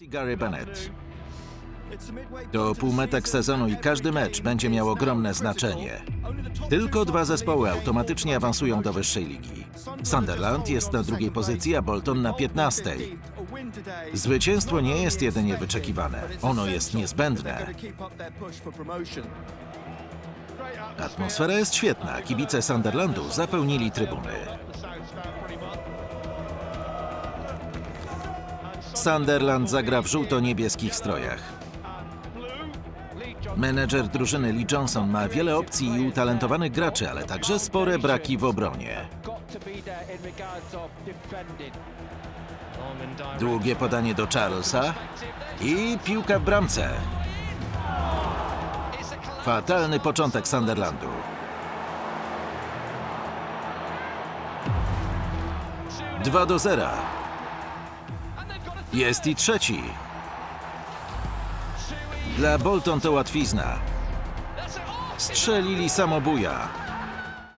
Gary Bennett. To półmetek sezonu i każdy mecz będzie miał ogromne znaczenie. Tylko dwa zespoły automatycznie awansują do wyższej ligi. Sunderland jest na drugiej pozycji, a Bolton na 15. Zwycięstwo nie jest jedynie wyczekiwane, ono jest niezbędne. Atmosfera jest świetna, kibice Sunderlandu zapełnili trybuny. Sunderland zagra w żółto-niebieskich strojach. Menedżer drużyny Lee Johnson ma wiele opcji i utalentowanych graczy, ale także spore braki w obronie. Długie podanie do Charlesa i piłka w bramce. Fatalny początek Sunderlandu. Dwa do zera. Jest i trzeci. Dla Bolton to łatwizna. Strzelili samobuja.